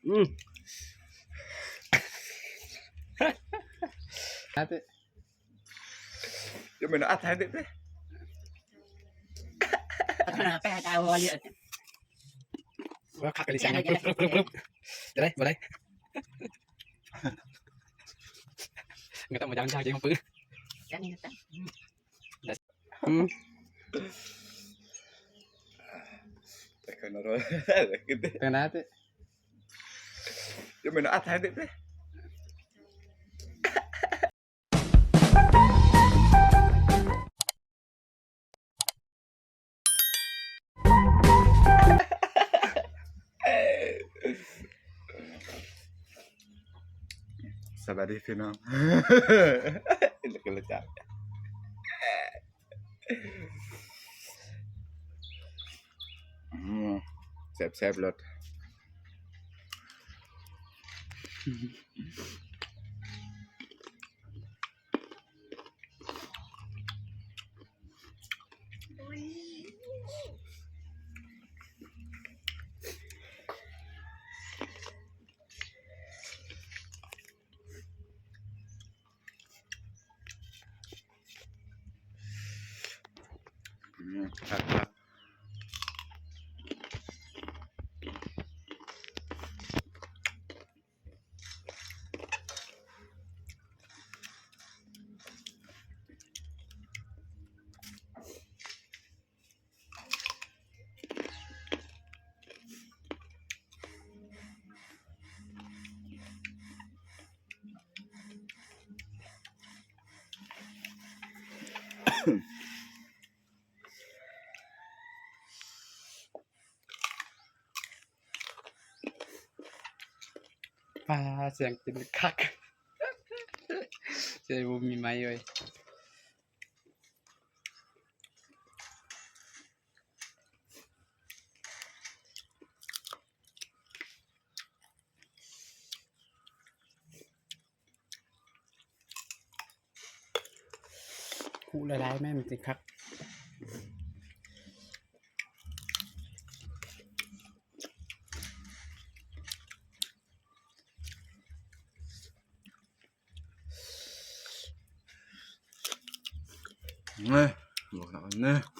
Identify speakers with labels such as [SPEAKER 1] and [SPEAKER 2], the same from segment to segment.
[SPEAKER 1] Mm. Ate. Yung may naat, hindi
[SPEAKER 2] pe. Ako na, pe, tawa ko yun.
[SPEAKER 3] Wah, kakalisan na. Brup, brup, brup, brup. Dalay, balay. Ang
[SPEAKER 1] mo, dahang dahang yung pag. Yan, yung ta. Hmm. Teka na rin. Teka na natin. ปึ๊บจะได้มาได้งั้นต้องมาจังจังจริง Yeah. มาเสียงเป็นคัก เจบุมีไหมเว้ย หูละลายแม่มันติคัก
[SPEAKER 2] Nè, một nào nè. ด้านบึกตื้อแต่อิ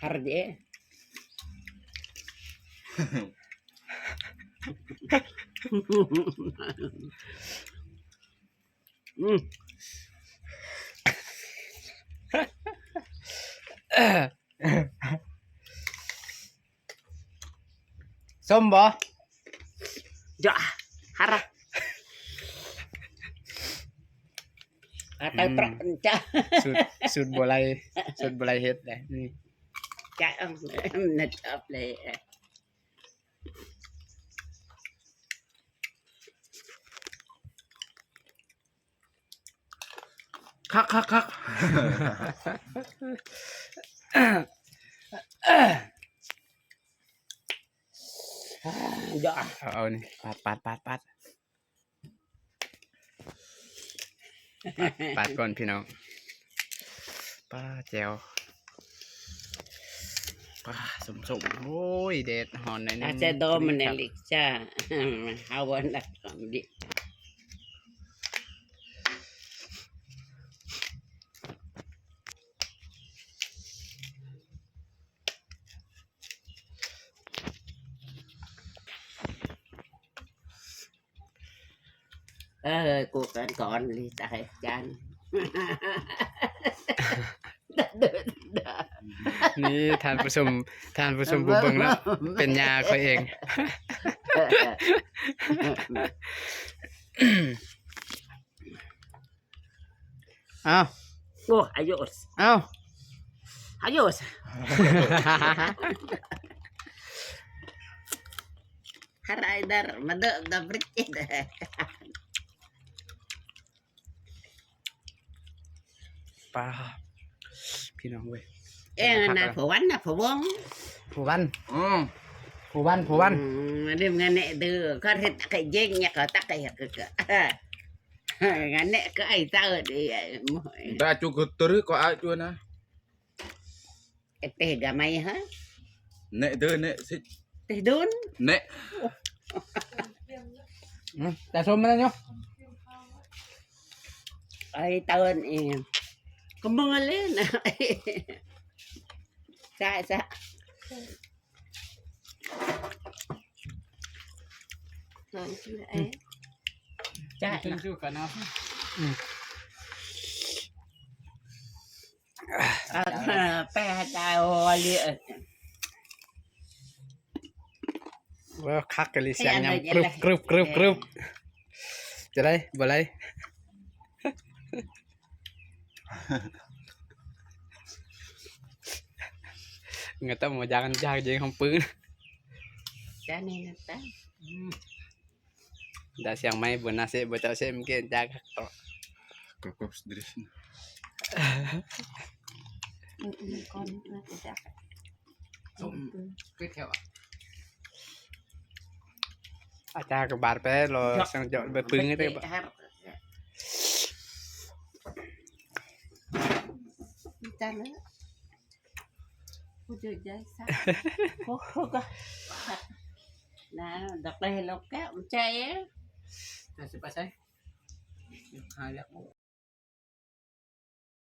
[SPEAKER 2] harde hmm. Somba. Ja, hara.
[SPEAKER 1] Atau hmm. sud, sud boleh, sud boleh hit deh. Hmm. อา
[SPEAKER 3] เอา
[SPEAKER 1] นี่ปาดปาดปาดปาดปาดก่อนพี่น้องป้าแจวป้า สมสมโอ้ยเด็ดหอนในอยนึ
[SPEAKER 3] อาจจะโดนมันเนลิกจ้าฮาวันดักคำดิเออกูกันก่อนลยตายจานเดินเดิน
[SPEAKER 1] นี่ทานผู้ชมทานผู้ชมผู้เบิ่งเนาะเป็นยาเขาเองเอ้า
[SPEAKER 3] Oh, ayos.
[SPEAKER 1] เอ้า
[SPEAKER 3] Ayos. Haray dar, mado, da britid.
[SPEAKER 1] ปลาพี่น้องเว้ย
[SPEAKER 3] เอ็งน่ะผัววันน่ะ
[SPEAKER 1] ผัววงผัววัน
[SPEAKER 2] อืม
[SPEAKER 1] ผัววันผัววั
[SPEAKER 3] นเดี๋ยวงานเนี่ยเดือก็เห็นตะ
[SPEAKER 2] ไคร้เย็นเนี่
[SPEAKER 3] ยก็
[SPEAKER 2] ตะไค
[SPEAKER 3] ร้เห็
[SPEAKER 1] ดก็งานเนี่ยก็ไอ้เจ้า
[SPEAKER 3] ดีได้จุกตั
[SPEAKER 1] วรึก็เอา
[SPEAKER 3] จุนะ
[SPEAKER 1] เตะกะไม่ฮะเนี่ย
[SPEAKER 3] เดือเนี่
[SPEAKER 1] ยสิ
[SPEAKER 3] เตะ
[SPEAKER 1] ดุนเนี่ยแต่ชมมันนะเนาะไอ้เตือนเองก็มึงเล่นนะ dạ dạ. Rồi chú ấy chạy chân chú cả
[SPEAKER 3] nào à ba tao
[SPEAKER 1] liền Wow, khắc cái lý sáng nhằm croup croup croup croup Chờ đây, vào đây ยงไม่บนนาเซบเจ้าเซมเกนจากต่อ
[SPEAKER 2] kau sendiri.
[SPEAKER 3] con nó sẽ ra
[SPEAKER 1] ก็แถวอาจารย์กับบาดไปรอสังจอดไปปึ้งให้ได้บ่
[SPEAKER 3] ta nữa cô chơi chơi sao pujojaisa
[SPEAKER 1] kohoga na dakla helok ka ucair eh. kasi pasay. Hayak mo